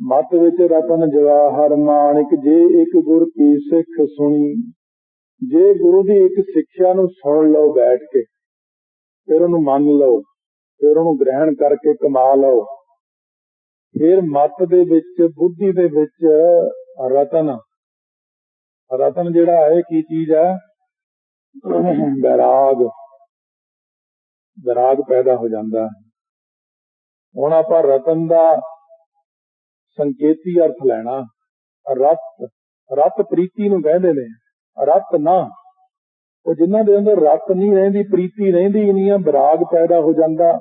ਮਤ ਵਿੱਚ ਰਤਨ ਜਵਾਹਰ ਮਾਣਿਕ, ਜੇ ਇੱਕ ਗੁਰ ਕੀ ਸਿੱਖ ਸੁਣੀ, ਜੇ ਗੁਰੂ ਦੀ ਇੱਕ ਸਿੱਖਿਆ ਨੂੰ ਸੁਣ ਲਓ ਬੈਠ ਕੇ, ਫਿਰ ਉਹਨੂੰ ਮੰਨ ਲਓ, ਫਿਰ ਉਹਨੂੰ ਗ੍ਰਹਿਣ ਕਰਕੇ ਕਮਾ ਲਓ। ਫਿਰ ਮਤ ਦੇ ਵਿੱਚ, ਬੁੱਧੀ ਦੇ ਵਿੱਚ ਰਤਨ ਰਤਨ ਜਿਹੜਾ ਹੈ, ਕੀ ਚੀਜ਼ ਹੈ? ਬੈਰਾਗ ਬੈਰਾਗ ਪੈਦਾ ਹੋ ਜਾਂਦਾ ਹੁਣ ਆਪਾਂ ਰਤਨ ਦਾ ਸੰਕੇਤੀ ਅਰਥ ਲੈਣਾ। ਰਤ ਰਤ ਪ੍ਰੀਤੀ ਨੂੰ ਕਹਿੰਦੇ ਨੇ। ਰਤ ਨਾ। ਉਹ ਜਿਨ੍ਹਾਂ ਦੇ ਅੰਦਰ ਰਤ ਨਹੀਂ ਰਹਿੰਦੀ, ਪ੍ਰੀਤੀ ਰਹਿੰਦੀ ਨਹੀਂ ਵਿਰਾਗ ਪੈਦਾ ਹੋ ਜਾਂਦਾ।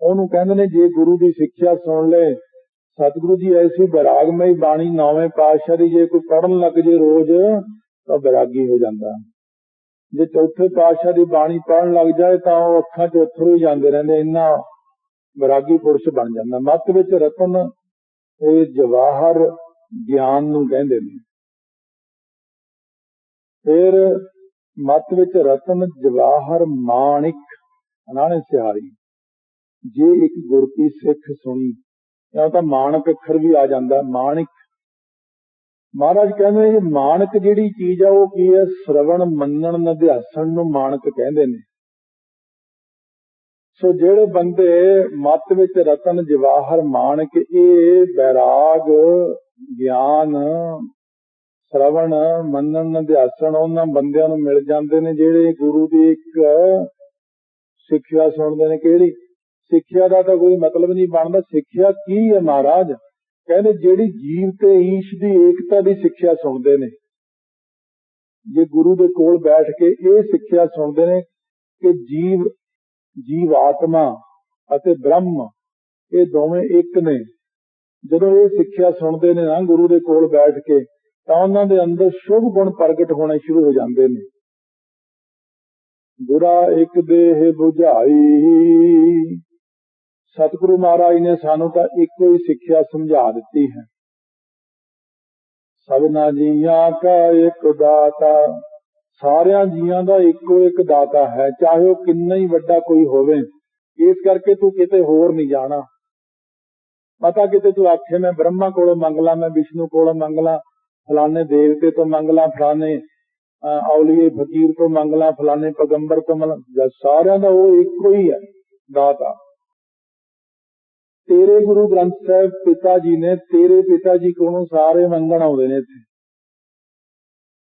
ਉਹਨੂੰ ਕਹਿੰਦੇ ਨੇ, ਜੇ ਗੁਰੂ ਦੀ ਸਿੱਖਿਆ ਸੁਣ ਲੈ, ਸਤਿਗੁਰੂ ਜੀ, ਐਸੀ ਵਿਰਾਗਮਈ ਬਾਣੀ ਨੌਵੇਂ ਪਾਤਸ਼ਾਹ ਦੀ ਜੇ ਕੋਈ ਪੜਨ ਲੱਗ ਜੇ ਰੋਜ਼, ਤਾਂ ਵਿਰਾਗੀ ਹੋ ਜਾਂਦਾ। ਜੇ ਚੌਥੇ ਪਾਤਸ਼ਾਹ ਦੀ ਬਾਣੀ ਪੜਨ ਲੱਗ ਜਾਏ, ਤਾਂ ਉਹ ਅੱਖਾਂ 'ਚ ਅਥਰੂ ਜਾਂਦੇ ਰਹਿੰਦੇ। ਇੰਨਾ ਵਿਰਾਗੀ ਪੁਰਸ਼ ਬਣ ਜਾਂਦਾ। ਮਤ ਵਿੱਚ ਰਤਨ ਇਹ ਜਵਾਹਰ ਗਿਆਨ ਨੂੰ ਕਹਿੰਦੇ ਨੇ। ਫਿਰ ਮਤ ਵਿੱਚ ਰਤਨ ਜਵਾਹਰ ਮਾਣਿਕ, ਅਨਾਣੇ ਸਿਹਾਰੀ। ਜੇ ਇੱਕ ਗੁਰ ਕੀ ਸਿੱਖ ਸੁਣੀ, ਜਾਂ ਤਾਂ ਮਾਣਕ ਅੱਖਰ ਵੀ ਆ ਜਾਂਦਾ, ਮਾਣਿਕ। ਮਹਾਰਾਜ ਕਹਿੰਦੇ ਇਹ ਮਾਣਕ ਜਿਹੜੀ ਚੀਜ਼ ਆ, ਉਹ ਕੀ ਹੈ? ਸ਼ਰਵਣ ਮੰਨਣ, ਨਿਧਿਆਸਣ ਨੂੰ ਮਾਣਕ ਕਹਿੰਦੇ ਨੇ। ਸੋ ਜਿਹੜੇ ਬੰਦੇ ਮਤ ਵਿੱਚ ਰਤਨ, ਜਵਾਹਰ ਮਾਣ ਕੇ ਇਹ ਬੈਰਾਗ, ਗਿਆਨ, ਸ਼ਰਵਣ, ਮੰਨਣ ਨਿਧਿਆਸਣ ਉਹਨਾਂ ਬੰਦਿਆਂ ਨੂੰ ਮਿਲ ਜਾਂਦੇ ਨੇ, ਜਿਹੜੇ ਗੁਰੂ ਦੀ ਇੱਕ ਸਿੱਖਿਆ ਸੁਣਦੇ ਨੇ। ਕਿਹੜੀ? ਸਿੱਖਿਆ ਦਾ ਤਾਂ ਕੋਈ ਮਤਲਬ ਨਹੀਂ ਬਣਦਾ। ਸਿੱਖਿਆ ਕੀ ਹੈ ਮਹਾਰਾਜ? ਕਹਿੰਦੇ ਜਿਹੜੀ ਜੀਵ ਤੇ ਈਸ਼ ਦੀ ਏਕਤਾ ਦੀ ਸਿੱਖਿਆ ਸੁਣਦੇ ਨੇ। ਜੇ ਗੁਰੂ ਦੇ ਕੋਲ ਬੈਠ ਕੇ ਇਹ ਸਿੱਖਿਆ ਸੁਣਦੇ ਨੇ ਕਿ ਜੀਵ ਜੀਵ, ਆਤਮਾ ਅਤੇ ਬ੍ਰਹਮ, ਇਹ ਦੋਵੇਂ ਇੱਕ ਨੇ। ਜਦੋਂ ਇਹ ਸਿੱਖਿਆ ਸੁਣਦੇ ਨੇ ਨਾ ਗੁਰੂ ਦੇ ਕੋਲ ਬੈਠ ਕੇ, ਤਾਂ ਉਹਨਾਂ ਦੇ ਅੰਦਰ ਸ਼ੁਭ ਗੁਣ ਪ੍ਰਗਟ ਹੋਣੇ ਸ਼ੁਰੂ ਹੋ ਜਾਂਦੇ ਨੇ। ਬੁਰਾ ਇੱਕ ਦੇਹ 부ਝਾਈ ਸਤਿਗੁਰੂ ਮਹਾਰਾਜ ਨੇ ਸਾਨੂੰ ਤਾਂ ਇੱਕੋ ਹੀ ਸਿੱਖਿਆ ਸਮਝਾ ਦਿੱਤੀ ਹੈ। ਸਭਨਾ ਜੀਆਂ ਕਾ ਇੱਕ ਦਾਤਾ ਸਾਰਿਆਂ ਜੀਆਂ ਦਾ ਇੱਕੋ ਇੱਕ ਦਾਤਾ ਹੈ, ਚਾਹੇ ਉਹ ਕਿੰਨਾ ਹੀ ਵੱਡਾ ਕੋਈ ਹੋਵੇ। ਇਸ ਕਰਕੇ ਤੂੰ ਕਿਤੇ ਹੋਰ ਨਹੀਂ ਜਾਣਾ। ਪਤਾ ਕਿਤੇ ਤੂੰ ਆਖੇ, ਮੈਂ ਬ੍ਰਹਮਾ ਕੋਲੋਂ ਮੰਗ ਲਾਂ, ਮੈਂ ਵਿਸ਼ਨੂੰ ਕੋਲੋਂ ਮੰਗ ਲਾਂ, ਫਲਾਣੇ ਦੇਵਤੇ ਤੋਂ ਮੰਗ ਲਾ, ਫਲਾਣੇ ਔਲੀਏ ਫਕੀਰ ਤੋਂ ਮੰਗ ਲਾ, ਫਲਾਣੇ ਪਗੰਬਰ ਤੋਂ ਮੰਗ ਸਾਰਿਆਂ ਦਾ ਉਹ ਇੱਕੋ ਹੀ ਹੈ, ਦਾਤਾ। ਤੇਰੇ ਗੁਰੂ ਗ੍ਰੰਥ ਸਾਹਿਬ ਪਿਤਾ ਜੀ ਨੇ, ਤੇਰੇ ਪਿਤਾ ਜੀ ਕੋਲੋਂ ਸਾਰੇ ਮੰਗਣ ਆਉਂਦੇ ਨੇ ਇੱਥੇ।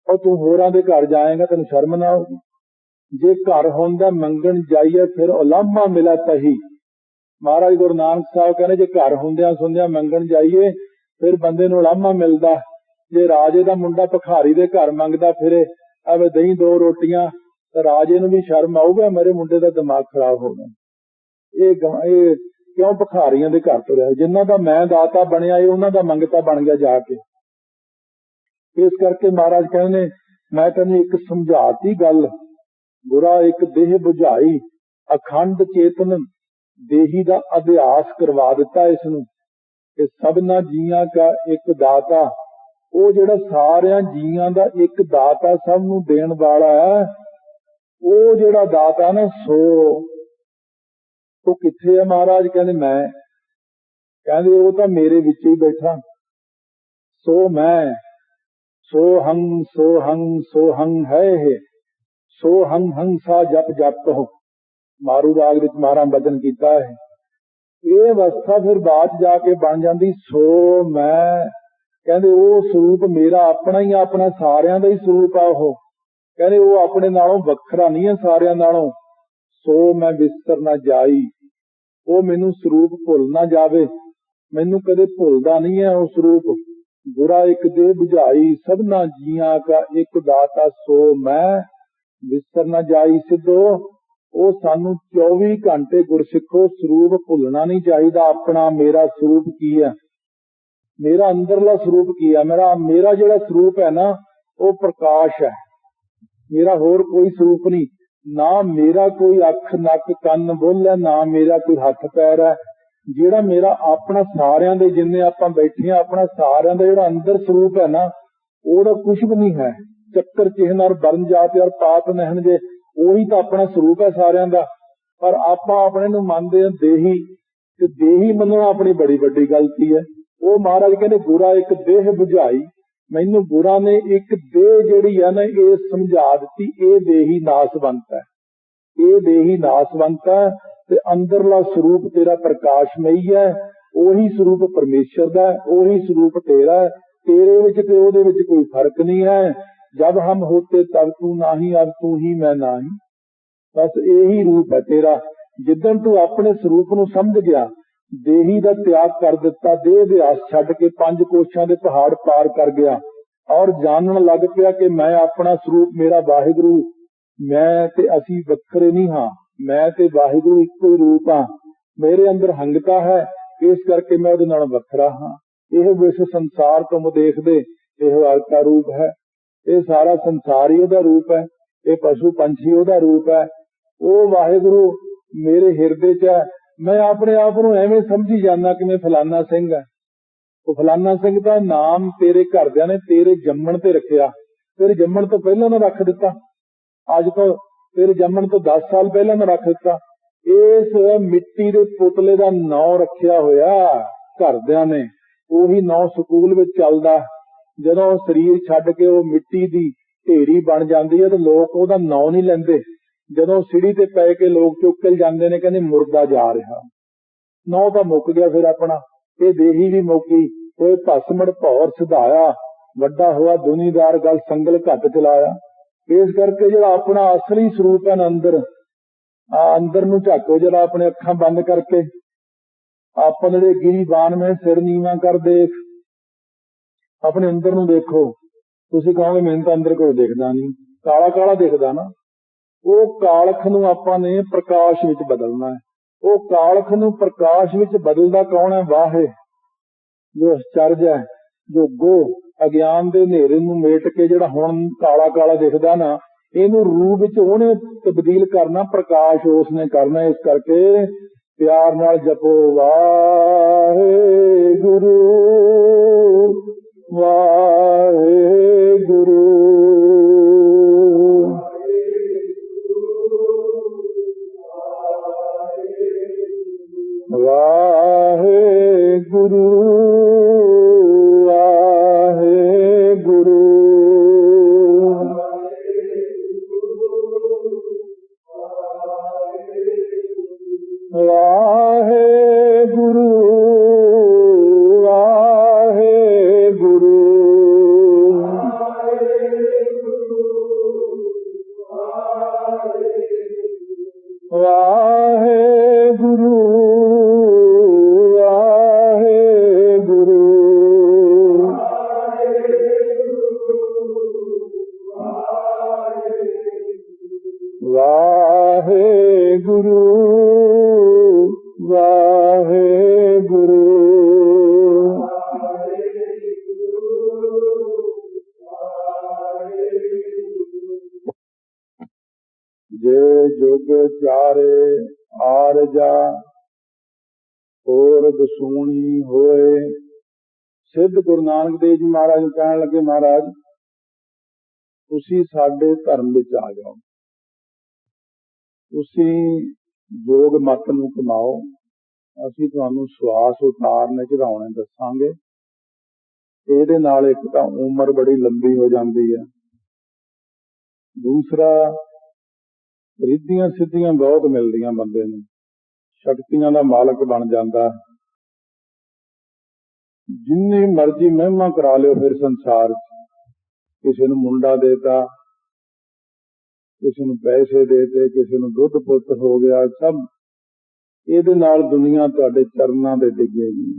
ਉਹ ਤੂੰ ਹੋਰਾਂ ਦੇ ਘਰ ਜਾਏਗਾ, ਤੈਨੂੰ ਸ਼ਰਮ ਨਾ ਆਉਗੀ ਜੇ ਘਰ ਹੁੰਦਾ, ਮੰਗਣ ਜਾਈਏ, ਫਿਰ ਉਲਾਮਾ ਮਿਲਾ ਤਹੀ। ਮਹਾਰਾਜ ਗੁਰੂ ਨਾਨਕ ਸਾਹਿਬ ਕਹਿੰਦੇ, ਜੇ ਘਰ ਹੁੰਦਿਆਂ ਸੁਣਦਿਆਂ ਮੰਗਣ ਜਾਈਏ, ਫਿਰ ਬੰਦੇ ਨੂੰ ਉਲਾਮਾ ਮਿਲਦਾ। ਜੇ ਰਾਜੇ ਦਾ ਮੁੰਡਾ ਭਖਾਰੀ ਦੇ ਘਰ ਮੰਗਦਾ ਫਿਰੇ ਆਵੇ ਦਹੀਂ ਦੋ ਰੋਟੀਆਂ, ਤਾਂ ਰਾਜੇ ਨੂੰ ਵੀ ਸ਼ਰਮ ਆਊਗਾ, ਮੇਰੇ ਮੁੰਡੇ ਦਾ ਦਿਮਾਗ ਖਰਾਬ ਹੋ ਗਿਆ। ਇਹ ਇਹ ਕਿਉਂ ਭਖਾਰੀਆਂ ਦੇ ਘਰ ਤੁਰਿਆ? ਜਿਨ੍ਹਾਂ ਦਾ ਮੈਂ ਦਾਤਾ ਬਣਿਆ, ਇਹ ਉਹਨਾਂ ਦਾ ਮੰਗਤਾ ਬਣ ਗਿਆ ਜਾ ਕੇ। ਇਸ ਕਰਕੇ ਮਹਾਰਾਜ ਕਹਿੰਦੇ, ਮੈਂ ਤੈਨੂੰ ਇੱਕ ਸਮਝਾਤੀ ਗੱਲ ਗੁਰਾ ਇੱਕ ਦੇਹ 부ਝਾਈ ਅਖੰਡ ਚੇਤਨ ਦੇਹੀ ਦਾ ਅਧਿਆਸ ਕਰਵਾ ਦਿੱਤਾ ਇਸ ਨੂੰ ਕਿ ਸਭਨਾ ਜੀਆਂ ਦਾ ਇੱਕ ਦਾਤਾ। ਉਹ ਜਿਹੜਾ ਸਾਰਿਆਂ ਜੀਆਂ ਦਾ ਇੱਕ ਦਾਤਾ ਸਭ ਨੂੰ ਦੇਣ ਵਾਲਾ ਹੈ, ਉਹ ਜਿਹੜਾ ਦਾਤਾ ਨਾ ਸੋ, ਉਹ ਕਿੱਥੇ ਹੈ ਮਹਾਰਾਜ? ਕਹਿੰਦੇ, ਮੈਂ। ਕਹਿੰਦੇ, ਉਹ ਤਾਂ ਮੇਰੇ ਵਿੱਚ ਹੀ ਬੈਠਾ। ਸੋ ਮੈਂ। ਸੋ ਹੰ ਸੋ ਹੰ ਸੋ ਹੰ ਹੈ ਸੋ ਹੰ ਹੰਸਾ ਜਪ ਜਪ ਹੋ। ਮਾਰੂ ਰਾਗ ਵਿੱਚ ਮਾਰਾ ਬਚਨ ਕੀਤਾ ਹੈ। ਇਹ ਅਵਸਥਾ ਫਿਰ ਬਾਅਦ ਜਾ ਕੇ ਬਣ ਜਾਂਦੀ, ਸੋ ਮੈਂ। ਕਹਿੰਦੇ ਉਹ ਸਰੂਪ ਮੇਰਾ ਆਪਣਾ ਹੀ ਆਪਣਾ ਸਾਰਿਆਂ ਦਾ ਹੀ ਸਰੂਪ ਆ ਉਹ। ਕਹਿੰਦੇ ਉਹ ਆਪਣੇ ਨਾਲੋਂ ਵੱਖਰਾ ਨਹੀਂ ਹੈ ਸਾਰਿਆਂ ਨਾਲੋਂ। ਸੋ ਮੈਂ ਵਿਸਰ ਨਾ ਜਾਈ। ਉਹ ਮੈਨੂੰ ਸਰੂਪ ਭੁੱਲ ਨਾ ਜਾਵੇ। ਮੈਨੂੰ ਕਦੇ ਭੁੱਲਦਾ ਨਹੀਂ ਹੈ ਉਹ ਸਰੂਪ। ਬੁਰਾ ਇੱਕ ਦੇ 부ਝਾਈ ਸਭਨਾ ਜੀਆਂ ਕਾ ਇੱਕ ਦਾਤਾ ਸੋ ਮੈਂ। ਵਿਸਰ ਨਾ ਜਾਈ ਸਿੱਧੋ, ਉਹ ਸਾਨੂੰ 24 ਘੰਟੇ ਗੁਰਸਿੱਖੋ ਸਰੂਪ ਭੁੱਲਣਾ ਨਹੀਂ ਚਾਹੀਦਾ। ਆਪਣਾ ਮੇਰਾ ਸਰੂਪ ਕੀ ਹੈ? ਮੇਰਾ ਅੰਦਰਲਾ ਸਰੂਪ ਕੀ ਹੈ? ਮੇਰਾ ਮੇਰਾ ਜਿਹੜਾ ਸਰੂਪ ਹੈ ਨਾ, ਉਹ ਪ੍ਰਕਾਸ਼ ਹੈ। ਮੇਰਾ ਹੋਰ ਕੋਈ ਸਰੂਪ ਨਹੀਂ। ਨਾ ਮੇਰਾ ਕੋਈ ਅੱਖ, ਨੱਕ, ਕੰਨ ਬੁੱਲ ਹੈ, ਨਾ ਮੇਰਾ ਕੋਈ ਹੱਥ ਪੈਰ ਹੈ। ਜਿਹੜਾ ਮੇਰਾ ਆਪਣਾ ਸਾਰਿਆਂ ਦੇ ਜਿੰਨੇ ਆਪਾਂ ਬੈਠੇ ਆ ਆਪਣਾ ਸਾਰਿਆਂ ਦਾ ਜਿਹੜਾ ਅੰਦਰ ਸਰੂਪ ਹੈ ਨਾ, ਉਹਦਾ ਕੁਝ ਵੀ ਨਹੀਂ ਹੈ। ਚੱਕਰ ਚਿਹਨ ਔਰ ਬਰਨ ਜਾਤ ਔਰ ਪਾਪ ਨਹਿਣ ਜੇ, ਉਹੀ ਤਾਂ ਆਪਣਾ ਸਰੂਪ ਹੈ ਸਾਰਿਆਂ ਦਾ। ਪਰ ਆਪਾਂ ਆਪਣੇ ਨੂੰ ਮੰਨਦੇ ਹਾਂ ਦੇਹੀ, ਤੇ ਦੇਹੀ ਮੰਨਣਾ ਆਪਣੀ ਬੜੀ ਵੱਡੀ ਗਲਤੀ ਹੈ। ਉਹ ਮਹਾਰਾਜ ਕਹਿੰਦੇ, ਬੁਰਾ ਇੱਕ ਦੇਹ 부ਝਾਈ ਮੈਨੂੰ ਬੁਰਾ ਨੇ ਇੱਕ ਦੇਹ ਜਿਹੜੀ ਹੈ ਨਾ, ਇਹ ਸਮਝਾ ਦਿੱਤੀ, ਇਹ ਦੇਹੀ ਨਾਸਵੰਤ ਹੈ। ਇਹ ਦੇਹੀ ਨਾਸਵੰਤ ਹੈ। ਤੇ ਅੰਦਰਲਾ ਸਰੂਪ ਤੇਰਾ ਪ੍ਰਕਾਸ਼ਮਈ ਹੈ, ਉਹੀ ਸਰੂਪ ਪਰਮੇਸ਼ਰ ਦਾ ਉਹੀ ਸਰੂਪ ਤੇਰਾ ਤੇਰੇ ਵਿੱਚ ਤੇ ਉਹਦੇ ਵਿੱਚ ਕੋਈ ਫ਼ਰਕ ਨਹੀਂ ਹੈ। ਜਦ ਹਮ ਹੋਤੇ ਤਬ ਤੂੰ ਨਹੀਂ, ਅਬ ਤੂੰ ਹੀ ਮੈਂ ਨਹੀਂ। ਬਸ ਇਹੀ ਰੂਪ ਹੈ ਤੇਰਾ। ਜਿੱਦਣ ਤੂੰ ਆਪਣੇ ਸਰੂਪ ਨੂੰ ਸਮਝ ਗਿਆ, ਦੇਹੀ ਦਾ ਤਿਆਗ ਕਰ ਦਿੱਤਾ, ਦੇਹ ਦੇ ਆਸ ਛੱਡ ਕੇ ਪੰਜ ਕੋਸ਼ਾਂ ਦੇ ਪਹਾੜ ਪਾਰ ਕਰ ਗਿਆ ਔਰ ਜਾਣਨ ਲੱਗ ਪਿਆ ਕਿ ਮੈਂ ਆਪਣਾ ਸਰੂਪ, ਮੇਰਾ ਵਾਹਿਗੁਰੂ, ਮੈਂ ਤੇ ਅਸੀਂ ਵੱਖਰੇ ਨਹੀਂ ਹਾਂ। ਮੈਂ ਤੇ ਵਾਹਿਗੁਰੂ ਇੱਕੋ ਹੀ ਰੂਪ ਹਾਂ। ਮੇਰੇ ਅੰਦਰ ਹੰਗਤਾ ਹੈ, ਇਸ ਕਰਕੇ ਮੈਂ ਉਹਦੇ ਨਾਲ ਵੱਖਰਾ ਹਾਂ। ਇਹ ਵਿਸ਼ ਸੰਸਾਰ ਤੋਂ ਦੇਖਦੇ, ਇਹ ਵਾਲਕਾ ਰੂਪ ਹੈ। ਇਹ ਸਾਰਾ ਸੰਸਾਰ ਹੀ ਉਹਦਾ ਰੂਪ ਹੈ, ਇਹ ਪਸ਼ੂ ਪੰਛੀ ਉਹਦਾ ਰੂਪ ਹੈ। ਉਹ ਵਾਹਿਗੁਰੂ ਮੇਰੇ ਹਿਰਦੇ 'ਚ ਹੈ। ਮੈਂ ਆਪਣੇ ਆਪ ਨੂੰ ਐਵੇਂ ਸਮਝੀ ਜਾਂਦਾ ਕਿ ਮੈਂ ਫਲਾਨਾ ਸਿੰਘ ਹੈ। ਉਹ ਫਲਾਨਾ ਸਿੰਘ ਦਾ ਨਾਮ ਤੇਰੇ ਘਰਦਿਆਂ ਨੇ ਤੇਰੇ ਜੰਮਣ ਤੇ ਰੱਖਿਆ। ਤੇਰੇ ਜੰਮਣ ਤੋਂ ਪਹਿਲਾਂ ਨਾ ਰੱਖ ਦਿੱਤਾ। ਅੱਜ ਤੋਂ ਫਿਰ ਜੰਮਣ ਤੋਂ 10 ਸਾਲ ਪਹਿਲਾਂ ਮੈਂ ਰੱਖ ਦਿੱਤਾ। ਇਸ ਮਿੱਟੀ ਦੇ ਪੁਤਲੇ ਦਾ ਨਾਂ ਰੱਖਿਆ ਹੋਇਆ ਘਰਦਿਆਂ ਨੇ। ਉਹੀ ਨਾਂ ਸਕੂਲ ਵਿੱਚ ਚੱਲਦਾ। ਜਦੋਂ ਸਰੀਰ ਛੱਡ ਕੇ ਉਹ ਮਿੱਟੀ ਦੀ ਢੇਰੀ ਬਣ ਜਾਂਦੀ ਹੈ ਤੇ ਲੋਕ ਉਹਦਾ ਨਾਂ ਨਹੀਂ ਲੈਂਦੇ। ਜਦੋਂ ਸਿੜੀ ਤੇ ਪੈ ਕੇ ਲੋਕ ਚੁੱਕ ਜਾਂਦੇ ਨੇ, ਕਹਿੰਦੇ ਮੁਰਦਾ ਜਾ ਰਿਹਾ। ਨਾਂ ਤਾਂ ਮੁੱਕ ਗਿਆ ਫਿਰ ਆਪਣਾ। ਇਹ ਦੇਹੀ ਵੀ ਮੁੱਕੀ। ਕੋਈ ਭਸਮੜ ਭੌਰ ਸਿਧਾਇਆ। ਵੱਡਾ ਹੋਇਆ ਦੁਨੀਦਾਰ ਗੱਲ ਸੰਗਲ ਘੱਟ ਚਲਾਇਆ। ਇਸ ਕਰਕੇ ਜਿਹੜਾ ਆਪਣਾ ਅਸਲੀ ਸਰੂਪ ਹੈ ਅੰਦਰ ਅੰਦਰ ਨੂੰ ਝਾਕੋ ਜਿਹੜਾ ਆਪਣੇ ਅੱਖਾਂ ਬੰਦ ਕਰਕੇ, ਆਪਾਂ ਜਿਹੜੇ ਗਿਰੀ ਬਾਣ ਮੈਂ ਸਿਰ ਨੀਵਾ ਕਰ ਦੇਖ, ਆਪਣੇ ਅੰਦਰ ਨੂੰ ਦੇਖੋ, ਤੁਸੀਂ ਕਹੋਗੇ ਮੈਨੂੰ ਤਾਂ ਅੰਦਰ ਕੋਈ ਦਿਖਦਾ ਨਹੀਂ, ਕਾਲਾ ਕਾਲਾ ਦਿਖਦਾ ਨਾ। ਉਹ ਕਾਲਖ ਨੂੰ ਆਪਾਂ ਨੇ ਪ੍ਰਕਾਸ਼ ਵਿੱਚ ਬਦਲਣਾ ਹੈ। ਉਹ ਕਾਲਖ ਨੂੰ ਪ੍ਰਕਾਸ਼ ਵਿੱਚ ਬਦਲਦਾ ਕੌਣ ਹੈ? ਵਾਹੇ, ਜੋ ਅਚਰਜ ਹੈ, ਜੋ ਗੋ ਅਗਿਆਨ ਦੇ ਹਨੇਰੇ ਨੂੰ ਮੇਟ ਕੇ ਜਿਹੜਾ ਹੁਣ ਕਾਲਾ ਕਾਲਾ ਦਿਖਦਾ ਨਾ, ਇਹਨੂੰ ਰੂਹ ਵਿੱਚ ਉਹਨੇ ਤਬਦੀਲ ਕਰਨਾ, ਪ੍ਰਕਾਸ਼ ਉਸ ਨੇ ਕਰਨਾ, ਇਸ ਕਰਕੇ ਪਿਆਰ ਨਾਲ ਜਪੋ ਵਾਹਿਗੁਰੂ ਵਾਹਿਗੁਰੂ ਵਾਹਿਗੁਰੂ। ਵਾਹਿਗੁਰੂ ਵਾਹਿਗੁਰੂ ਜੇ ਜੁਗ ਚਾਰੇ ਆਰਜਾ ਹੋਰ ਦਸੂਣੀ ਹੋਏ। ਸਿੱਧ ਗੁਰੂ ਨਾਨਕ ਦੇਵ ਜੀ ਮਹਾਰਾਜ ਨੂੰ ਕਹਿਣ ਲੱਗੇ, ਮਹਾਰਾਜ, ਤੁਸੀਂ ਸਾਡੇ ਧਰਮ ਵਿੱਚ ਆ ਜਾਓ। ਤੁਸੀਂ ਯੋਗ ਮਤ ਨੂੰ ਕਮਾਓ ਅਸੀਂ ਤੁਹਾਨੂੰ ਸਵਾਸ ਉਤਾਰਨੇ ਚੜਾਉਣੇ ਦੱਸਾਂਗੇ। ਇਹਦੇ ਨਾਲ ਇੱਕ ਤਾਂ ਉਮਰ ਬੜੀ ਲੰਬੀ ਹੋ ਜਾਂਦੀ ਹੈ। ਦੂਸਰਾ ਰਿੱਧੀਆਂ ਸਿੱਧੀਆਂ ਬਹੁਤ ਮਿਲਦੀਆਂ ਬੰਦੇ ਨੂੰ। ਸ਼ਕਤੀਆਂ ਦਾ ਮਾਲਕ ਬਣ ਜਾਂਦਾ। ਜਿੰਨੀ ਮਰਜ਼ੀ ਮਹਿਮਾ ਕਰਾ ਲਿਓ ਫਿਰ ਸੰਸਾਰ 'ਚ। ਕਿਸੇ ਨੂੰ ਮੁੰਡਾ ਦੇਤਾ ਕਿਸੇ ਨੂੰ ਪੈਸੇ ਦੇਤੇ ਕਿਸੇ ਨੂੰ ਦੁੱਧ ਪੁੱਤ ਹੋ ਗਿਆ, ਸਭ ਇਹਦੇ ਨਾਲ ਦੁਨੀਆ ਤੁਹਾਡੇ ਚਰਨਾਂ ਦੇ ਡਿੱਗੇਗੀ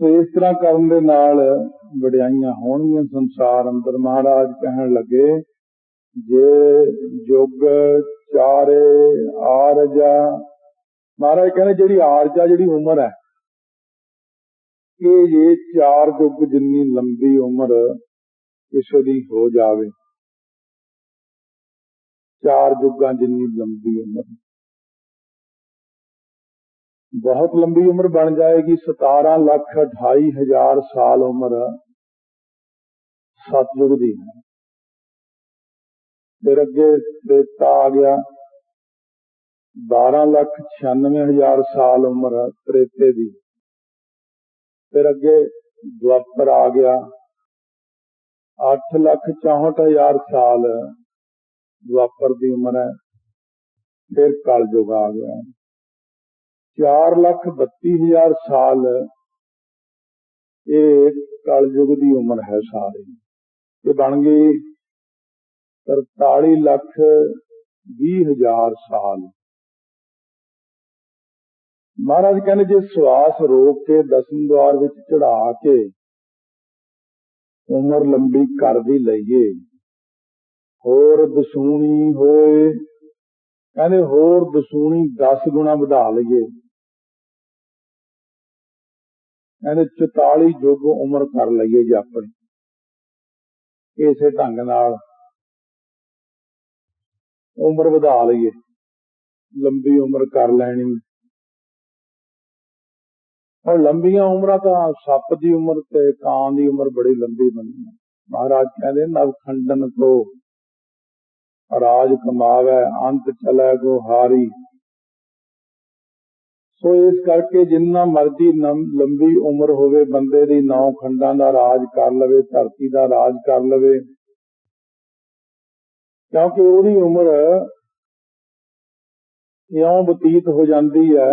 ਸੋ ਇਸ ਤਰ੍ਹਾਂ ਕਰਨ ਦੇ ਨਾਲ ਵਡਿਆਈਆਂ ਹੋਣਗੀਆਂ ਸੰਸਾਰ ਅੰਦਰ। ਮਹਾਰਾਜ ਕਹਿਣ ਲੱਗੇ, ਜੇ ਜੁਗ ਚਾਰੇ ਆਰਜਾ, ਮਹਾਰਾਜ ਕਹਿੰਦੇ ਜਿਹੜੀ ਆਰਜਾ, ਜਿਹੜੀ ਉਮਰ ਹੈ, ਇਹ ਜੇ ਚਾਰ ਜੁਗ ਜਿੰਨੀ ਲੰਬੀ ਉਮਰ ਕਿਸੇ ਦੀ ਹੋ ਜਾਵੇ चार युग जिनी लंबी उम्र। बहुत लंबी उम्र बन जाएगी सतारह लख अठाई हज़ार साल उम्र। सतयुग दी है। फिर अगे त्रेता आ गया। बारह लख छियानवे हज़ार साल उम्र त्रेते दी। फिर अगे द्वापर आ गया। अठ लख चौहठ हज़ार साल ਦੁਆਪਰ ਦੀ ਉਮਰ ਹੈ। ਫਿਰ ਕਲਯੁਗ ਆ ਗਿਆ। 4 ਲੱਖ 32 ਹਜ਼ਾਰ ਸਾਲ ਇਹ ਕਲਯੁਗ ਦੀ ਉਮਰ ਹੈ ਸਾਰੀ। ਇਹ ਬਣ ਗਈ 43 ਲੱਖ 20 ਹਜ਼ਾਰ ਸਾਲ। ਮਹਾਰਾਜ ਕਹਿੰਦੇ, ਜੇ ਸਵਾਸ ਰੋਕ ਕੇ ਦਸਮ ਦਵਾਰ ਵਿੱਚ ਚੜਾ ਕੇ ਉਮਰ ਲੰਬੀ ਕਰ ਵੀ ਲਈਏ ਹੋਰ ਦਸੂਣੀ ਹੋਏ। ਕਹਿੰਦੇ ਹੋਰ ਦਸੂਣੀ 10 ਗੁਣਾ ਵਧਾ ਲਈਏ। ਕਹਿੰਦੇ 44 ਯੁੱਗ ਉਮਰ ਕਰ ਲਈਏ ਜੇ ਆਪਣੀ। ਇਸੇ ਢੰਗ ਨਾਲ ਉਮਰ ਵਧਾ ਲਈਏ। ਲੰਬੀ ਉਮਰ ਕਰ ਲੈਣੀ। ਔਰ ਲੰਬੀਆਂ ਉਮਰਾਂ ਤਾਂ ਸੱਪ ਦੀ ਉਮਰ ਤੇ ਕਾਂ ਦੀ ਉਮਰ ਬੜੀ ਲੰਬੀ ਬਣਦੀ ਮਹਾਰਾਜ ਕਹਿੰਦੇ ਨਵ ਖੰਡਨ ਕੋ ਰਾਜ ਕਮਾਵੇ, ਅੰਤ ਚਲੇ ਕੋ ਹਾਰੀ। ਸੋ ਇਸ ਕਰਕੇ ਜਿੰਨਾ ਮਰਜ਼ੀ ਲੰਬੀ ਉਮਰ ਹੋਵੇ, ਬੰਦੇ ਦੀ ਨੌ ਖੰਡਾਂ ਦਾ ਰਾਜ ਕਰ ਲਵੇ, ਧਰਤੀ ਦਾ ਰਾਜ ਕਰ ਲਵੇ। ਕਿਉਂਕਿ ਉਹਦੀ ਉਮਰ ਇਉਂ ਬਤੀਤ ਹੋ ਜਾਂਦੀ ਹੈ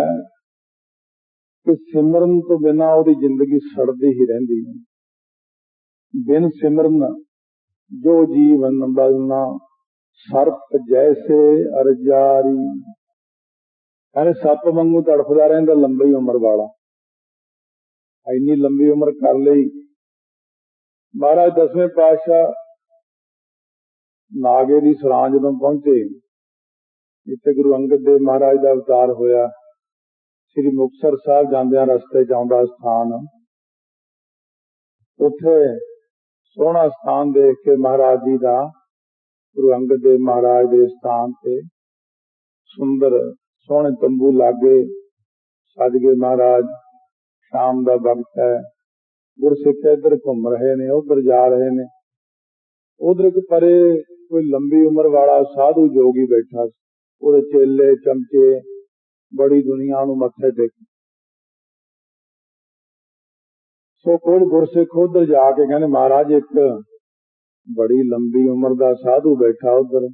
ਕਿ ਸਿਮਰਨ ਤੋਂ ਬਿਨਾ ਉਹਦੀ ਜ਼ਿੰਦਗੀ ਸੜਦੀ ਹੀ ਰਹਿੰਦੀ ਹੈ। ਬਿਨ ਸਿਮਰਨ ਜੋ ਜੀਵਨ ਬਲਨਾ ਸਰਪ ਜੈਸੇ ਅਰਜਾਰੀ। ਕਹਿੰਦੇ ਸੱਪ ਵਾਂਗੂ ਤੜਫਦਾ ਰਹਿੰਦਾ ਲੰਬੀ ਉਮਰ ਵਾਲਾ। ਇੰਨੀ ਲੰਬੀ ਉਮਰ ਕਰ ਲਈ। ਮਹਾਰਾਜ ਦਸਵੇਂ ਪਾਤਸ਼ਾਹ ਨਾਗੇ ਦੀ ਸਰਾਂ ਜਦੋਂ ਪਹੁੰਚੇ, ਇੱਥੇ ਗੁਰੂ ਅੰਗਦ ਦੇਵ ਮਹਾਰਾਜ ਦਾ ਅਵਤਾਰ ਹੋਇਆ। ਸ੍ਰੀ ਮੁਕਤਸਰ ਸਾਹਿਬ ਜਾਂਦਿਆਂ ਰਸਤੇ 'ਚ ਆਉਂਦਾ ਸਥਾਨ। ਉੱਥੇ ਸੋਹਣਾ ਸਥਾਨ ਦੇਖ ਕੇ ਮਹਾਰਾਜ ਜੀ ਦਾ ਗੁਰੂ ਅੰਗਦ ਦੇਵ ਮਹਾਰਾਜ ਦੇ ਸਥਾਨ ਤੇ ਸੁੰਦਰ ਸੋਹਣੇ ਤੰਬੂ ਲਾਗੇ ਸੱਜ ਮਹਾਰਾਜ ਸ਼ਾਮ ਦਾ ਵਕਤ ਹੈ। ਗੁਰਸਿੱਖ ਇੱਧਰ ਘੁੰਮ ਰਹੇ ਨੇ, ਉਧਰ ਜਾ ਰਹੇ ਨੇ। ਉਧਰ ਇੱਕ ਪਰੇ ਕੋਈ ਲੰਬੀ ਉਮਰ ਵਾਲਾ ਸਾਧੂ ਜੋਗੀ ਬੈਠਾ ਸੀ। ਉਹਦੇ ਚੇਲੇ, ਚਮਚੇ ਬੜੀ ਦੁਨੀਆ ਨੂੰ ਮੱਥੇ ਟੇਕ ਸੋ ਕੋਈ ਗੁਰਸਿੱਖ ਉਧਰ ਜਾ ਕੇ ਕਹਿੰਦੇ, ਮਹਾਰਾਜ, ਇੱਕ ਬੜੀ ਲੰਬੀ ਉਮਰ ਦਾ ਸਾਧੂ ਬੈਠਾ ਉਧਰ।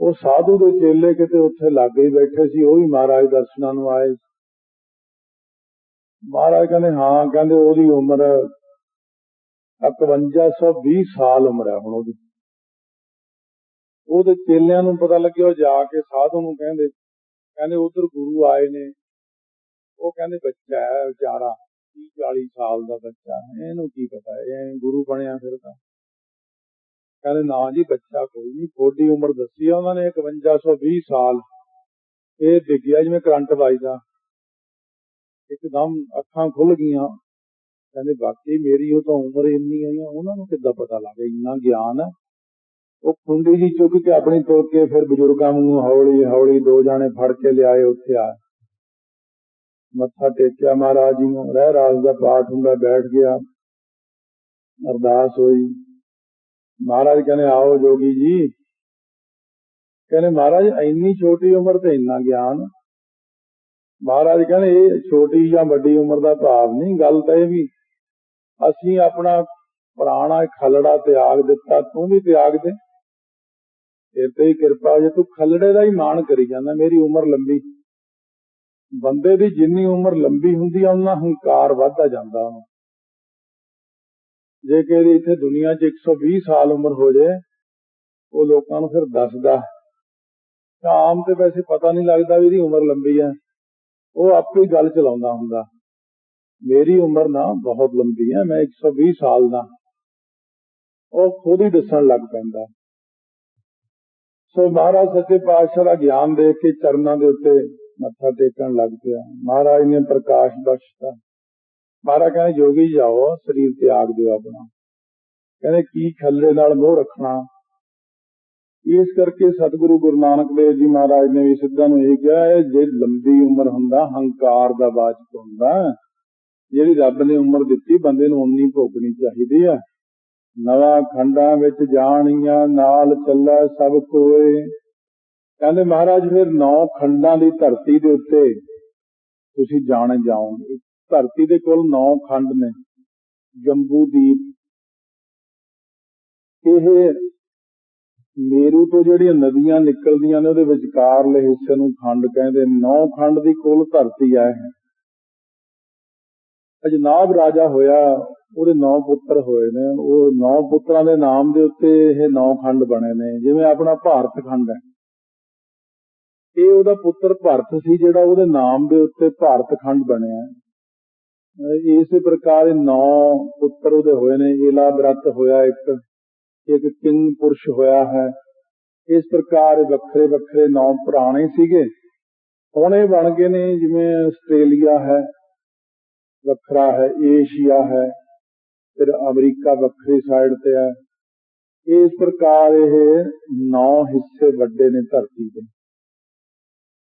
ਉਹ ਸਾਧੂ ਦੇ ਚੇਲੇ ਕਿਤੇ ਉੱਥੇ ਲਾਗੇ ਹੀ ਬੈਠੇ ਸੀ, ਉਹ ਵੀ ਮਹਾਰਾਜ ਦਰਸ਼ਨਾਂ ਨੂੰ ਆਏ। ਮਹਾਰਾਜ ਕਹਿੰਦੇ, ਹਾਂ, ਕਹਿੰਦੇ, ਉਹਦੀ ਉਮਰ 5120 ਸਾਲ ਉਮਰ ਹੈ ਹੁਣ ਉਹਦੀ। ਉਹਦੇ ਚੇਲਿਆਂ ਨੂੰ ਪਤਾ ਲੱਗਿਆ, ਉਹ ਜਾ ਕੇ ਸਾਧੂ ਨੂੰ ਕਹਿੰਦੇ ਕਹਿੰਦੇ, ਉਧਰ ਗੁਰੂ ਆਏ ਨੇ। ਉਹ ਕਹਿੰਦੇ, ਬੱਚਾ ਹੈ ਵਿਚਾਰਾ। 30 40 ਸਾਲ ਦਾ ਬੱਚਾ ਇਹਨੂੰ ਕੀ ਪਤਾ ਹੈ ਇਹ ਗੁਰੂ ਬਣਿਆ ਫਿਰਦਾ। ਕਹਿੰਦੇ, ਨਾ ਜੀ, ਬੱਚਾ ਕੋਈ ਨਹੀਂ ਥੋੜੀ ਉਮਰ ਦੱਸੀ ਆ ਉਹਨਾਂ ਨੇ 5120 ਸਾਲ। ਇਹ ਡਿੱਗਿਆ, ਜਿਵੇਂ ਕਰੰਟ ਵੱਜਦਾ। ਇੱਕਦਮ ਅੱਖਾਂ ਖੁੱਲ ਗਈਆਂ। ਕਹਿੰਦੇ, ਬਾਕੀ ਮੇਰੀ ਉਹ ਤਾਂ ਉਮਰ ਇੰਨੀ ਆਈ ਉਹਨਾਂ ਨੂੰ ਕਿੱਦਾਂ ਪਤਾ ਲੱਗੇ? ਇੰਨਾ ਗਿਆਨ ਹੈ। ਉਹ ਕੁੰਡੀ ਜੀ ਚੁੱਕ ਕੇ ਆਪਣੀ ਤੋੜ ਕੇ ਫਿਰ ਬਜ਼ੁਰਗਾਂ ਨੂੰ ਹੌਲੀ ਹੌਲੀ ਦੋ ਜਾਣੇ ਫੜ ਕੇ ਲਿਆਏ, ਉੱਥੇ ਆ ਮੱਥਾ ਟੇਕਿਆ ਮਹਾਰਾਜ ਜੀ ਨੂੰ। ਰਹਿ ਰਾਜ ਦਾ ਪਾਠ ਹੁੰਦਾ, ਬੈਠ ਗਿਆ। ਅਰਦਾਸ ਹੋਈ। ਮਹਾਰਾਜ ਕਹਿੰਦੇ, ਆਓ ਜੋਗੀ ਜੀ। ਕਹਿੰਦੇ, ਮਹਾਰਾਜ, ਇੰਨੀ ਛੋਟੀ ਉਮਰ ਤੇ ਇੰਨਾ ਗਿਆਨ। ਮਹਾਰਾਜ ਕਹਿੰਦੇ, ਇਹ ਛੋਟੀ ਜਾਂ ਵੱਡੀ ਉਮਰ ਦਾ ਭਾਵ ਨਹੀਂ। ਗੱਲ ਤਾਂ ਇਹ ਵੀ, ਅਸੀਂ ਆਪਣਾ ਪੁਰਾਣਾ ਖਲੜਾ ਤਿਆਗ ਦਿੱਤਾ। ਤੂੰ ਵੀ ਤਿਆਗ ਦੇ। ਇਹ ਤੇ ਕਿਰਪਾ। ਜੇ ਤੂੰ ਖਲੜੇ ਦਾ ਹੀ ਮਾਣ ਕਰੀ ਜਾਂਦਾ, ਮੇਰੀ ਉਮਰ ਲੰਬੀ। ਬੰਦੇ ਦੀ ਜਿੰਨੀ ਉਮਰ ਲੰਬੀ ਹੁੰਦੀ ਆ, ਉਹਨਾਂ ਹੰਕਾਰ ਵੱਧਦਾ ਜਾਂਦਾ ਉਹਨੂੰ। ਜੇ ਕਿਹਦੀ ਇੱਥੇ ਦੁਨੀਆ 'ਚ 120 ਸਾਲ ਉਮਰ ਹੋ ਜਾਏ ਉਹ ਲੋਕਾਂ ਨੂੰ ਫਿਰ ਦੱਸਦਾ। ਤਾਂ ਆਮ ਤੇ ਵੈਸੇ ਪਤਾ ਨਹੀਂ ਲੱਗਦਾ ਵੀ ਇਹਦੀ ਉਮਰ ਲੰਬੀ ਹੈ ਉਹ ਆਪੇ ਗੱਲ ਚਲਾਉਂਦਾ ਹੁੰਦਾ। ਮੇਰੀ ਉਮਰ ਨਾ ਬਹੁਤ ਲੰਬੀ ਆ, ਮੈਂ 120 ਸਾਲ ਦਾ। ਉਹ ਖੁਦ ਹੀ ਦੱਸਣ ਲੱਗ ਪੈਂਦਾ। ਸੋ ਮਹਾਰਾਜ ਸੱਚੇ ਪਾਤਸ਼ਾਹ ਦਾ ਗਿਆਨ ਦੇਖ ਕੇ ਚਰਨਾਂ ਦੇ ਉੱਤੇ ਮੱਥਾ ਟੇਕਣ ਲੱਗ ਪਿਆ। ਮਹਾਰਾਜ ਨੇ ਪ੍ਰਕਾਸ਼ ਬਖਸ਼ਤਾ। ਮਹਾਰਾਜ ਕਹਿੰਦੇ, ਜੋਗੀ ਜਾਓ, ਸਰੀਰ ਤਿਆਗ ਦਿਓ ਆਪਣਾ। ਕਹਿੰਦੇ, ਕੀ ਖੱਲੇ ਨਾਲ ਮੋਹ ਰੱਖਣਾ? ਇਸ ਕਰਕੇ ਸਤਿਗੁਰੂ ਗੁਰੂ ਨਾਨਕ ਦੇਵ ਜੀ ਮਹਾਰਾਜ ਨੇ ਵੀ ਸਿੱਧਾਂ ਨੂੰ ਇਹ ਕਿਹਾ ਹੈ ਜੇ ਲੰਬੀ ਉਮਰ ਹੁੰਦਾ, ਹੰਕਾਰ ਦਾ ਬਾਚਕ ਹੁੰਦਾ, ਜਿਹੜੀ ਰੱਬ ਨੇ ਉਮਰ ਦਿੱਤੀ, ਬੰਦੇ ਨੂੰ ਉਨੀ ਭੋਗਣੀ ਚਾਹੀਦੀ ਆ। ਨਵਾਂ ਖੰਡਾਂ ਵਿੱਚ ਜਾਣੀਆਂ, ਨਾਲ ਚੱਲੇ ਸਭ ਕੋਏ। ਕਹਿੰਦੇ ਮਹਾਰਾਜ, ਫਿਰ ਨੌ ਖੰਡਾਂ ਦੀ ਧਰਤੀ ਦੇ ਉੱਤੇ ਤੁਸੀਂ ਜਾਣੇ ਜਾਓਗੇ। ਧਰਤੀ ਦੇ ਕੋਲ ਨੌ ਖੰਡ ਨੇ। ਜੰਬੂ ਦੀਪ। ਇਹ ਮੇਰੂ ਤੋਂ ਜਿਹੜੀਆਂ ਨਦੀਆਂ ਨਿਕਲਦੀਆਂ ਨੇ, ਉਹਦੇ ਵਿਚਕਾਰਲੇ ਹਿੱਸੇ ਨੂੰ ਖੰਡ ਕਹਿੰਦੇ ਨੌ। ਖੰਡ ਦੀ ਕੁੱਲ ਧਰਤੀ ਆ ਹੈ ਅਜਨਾਬ ਰਾਜਾ ਹੋਇਆ, ਉਹਦੇ ਨੌ ਪੁੱਤਰ ਹੋਏ ਨੇ। ਉਹ ਨੌ ਪੁੱਤਰਾਂ ਦੇ ਨਾਮ ਦੇ ਉੱਤੇ ਇਹ ਨੌ ਖੰਡ ਬਣੇ ਨੇ। ਜਿਵੇਂ ਆਪਣਾ ਭਾਰਤ ਖੰਡ ਹੈ। ਇਹ ਉਹਦਾ ਪੁੱਤਰ ਭਰਤ ਸੀ ਜਿਹੜਾ ਉਹਦੇ ਨਾਮ ਦੇ ਉੱਤੇ ਭਾਰਤ ਖੰਡ ਬਣਿਆ ਇਸੇ ਪ੍ਰਕਾਰ ਇਹ ਨੌ ਪੁੱਤਰ ਉਹਦੇ ਹੋਏ ਨੇ, ਏਲਾ ਬ੍ਰਤ ਹੋਇਆ ਇੱਕ ਇੱਕ ਕਿੰਗ ਪੁਰਸ਼ ਹੋਇਆ ਹੈ। ਇਸ ਪ੍ਰਕਾਰ ਵੱਖਰੇ ਵੱਖਰੇ ਨੌ ਪੁਰਾਣੇ ਸੀਗੇ। ਹੁਣ ਇਹ ਬਣ ਗਏ ਨੇ, ਜਿਵੇਂ ਆਸਟ੍ਰੇਲੀਆ ਹੈ, ਵੱਖਰਾ ਹੈ, ਏਸ਼ੀਆ ਹੈ, ਫਿਰ ਅਮਰੀਕਾ ਵੱਖਰੀ ਸਾਈਡ ਤੇ ਹੈ। ਇਸ ਪ੍ਰਕਾਰ ਇਹ ਨੌ ਹਿੱਸੇ ਵੱਡੇ ਨੇ ਧਰਤੀ ਦੇ।